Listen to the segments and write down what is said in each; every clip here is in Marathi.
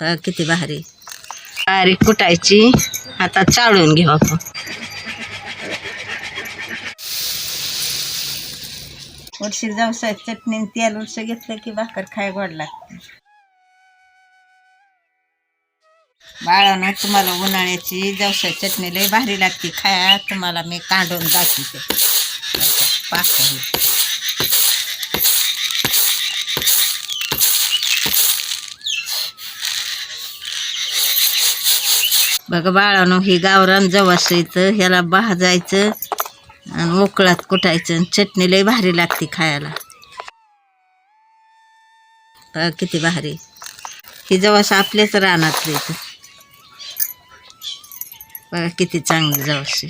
किती भारी. बारीक कुटायची. आता चाळून घेऊ आपण. उडशीर जाऊसा चटणी आणि तेल उडसं घेतलं की भाकर खाय गोड लागते. बाळानं तुम्हाला उन्हाळ्याची जवसा चटणी लय भारी लागते. खाया तुम्हाला मी काढून दाखवते. पाक बघा बाळानो ही गावरान जवासायचं ह्याला भाजायचं आणि उकळात कुटायचं आणि चटणी लई भारी लागते खायला. बघा किती भारी. ही जवस आपल्याच रानात येतं बघा किती चांगली जवस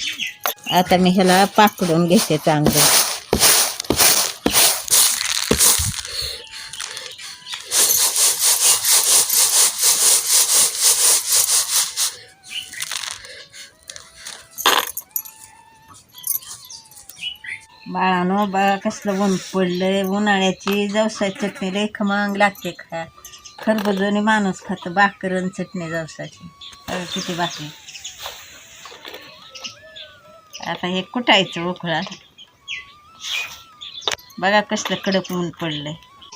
आता मी ह्याला पाकडून घेते चांगलं. बाळानो बघा कसलं ऊन पडलंय उन्हाळ्याची जवसा चटणी लय खमंग लागते खा. खरबजोनी माणूस खातं बाकरण चटणी जवसाची. बघा किती भाकरी आता हे कुटायचं उकळा बघा कसलं कडक ऊन पडलंय.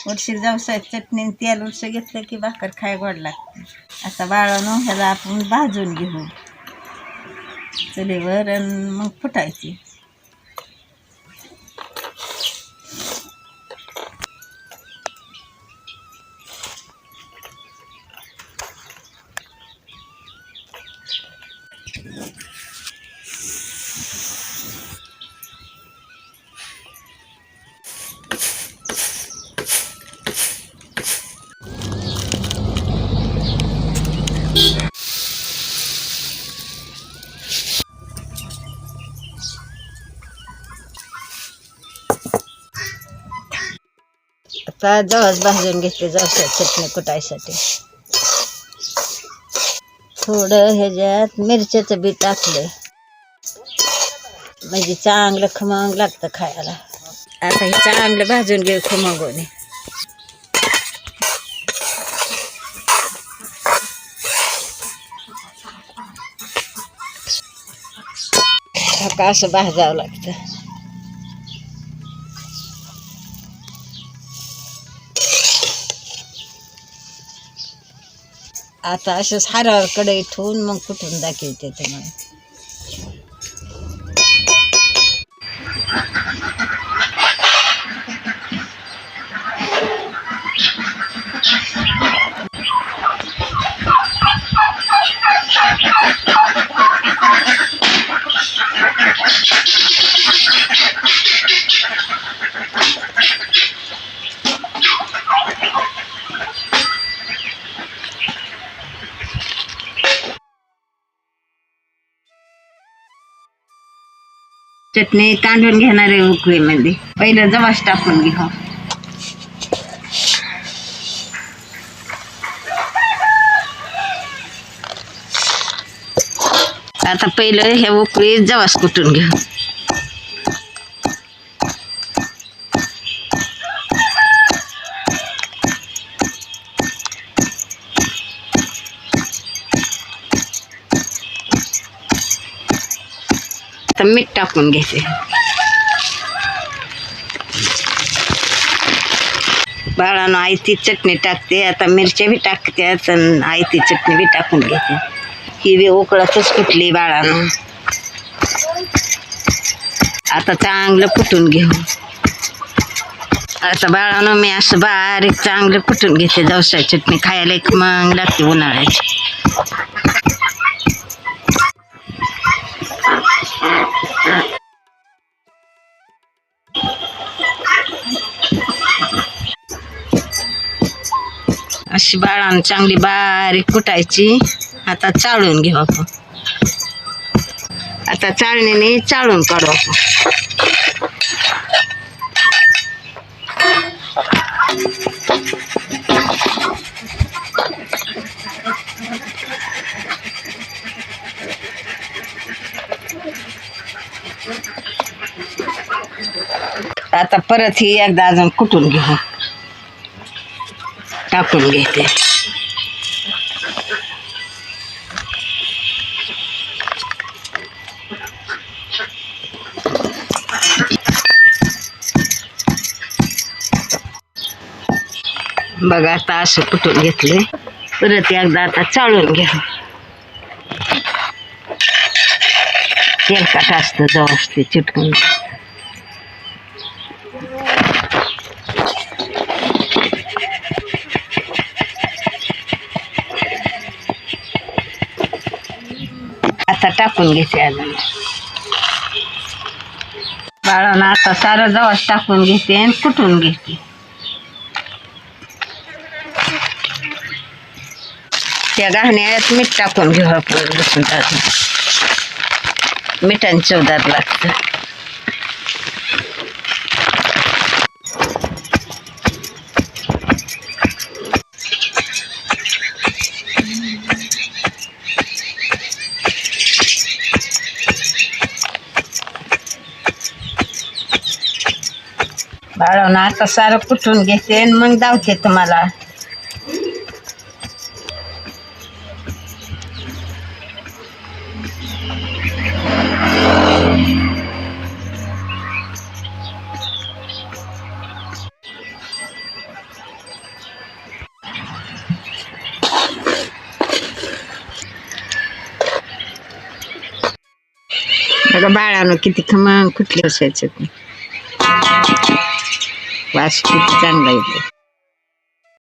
उडशी जवसा चटणी तेल उडसं घेतलं की भाकर खाय गोड लागते. आता बाळानो ह्याला आपण भाजून घेऊ. चुलीवर आणि मग फुटायची. आता जवळ भाजून घेतले जवसा चटणी कुटायसाठी. थोडं ह्याच्यात मिरच्याचं बी टाकलं म्हणजे चांगलं खमंग लागतं खायला. आता हे चांगलं भाजून घेऊ खमंगोने. असं भाजावं लागतं. आता असंच हारावर कढई ठेवून मग कुठून दाखवते तुम्हाला? चटणी कांडून घेणार आहे उकळीमध्ये. पहिलं जवास टाकून घेऊ. आता पहिलं हे उकळी जवास कुटून घेऊ? आता मीठ टाकून घेते बाळानं आयती चटणी टाकते आता मिरच्या बी टाकते आणि आयती चटणी बी टाकून घेते. ही बी उकळतच फुटली बाळानं. आता चांगलं कुटून घेऊ. आता बाळानं मी असं बारीक चांगलं कुटून घेते जवसा चटणी खायला एक मग लागते उन्हाळ्याची. अशी बाळानं चांगली बारीक कुटायची. आता चाळून घेऊ आपण. आता चाळणीने चाळून काढू आपण. आता परत ही एकदा अजून कुटून घेऊ. टाकून घेते. बघा आता असं कुठून घेतले परत एकदा आता चाळून घ्या. तेलकट असतं जवळ असते चिटकून. टाकून घेते अजून. बाळानं आता सारं जवळ टाकून घेते आणि कुटून घेते? त्या घाण्यात मीठ टाकून घेऊ आपण लसूण टाकून. मिठाने चवदार लागतं. बाळवणं आता सारं कुठून घेते आणि मग दावते तुम्हाला. बाळानं किती खमंग कुठली असायचं ते वास किती चांगला येतो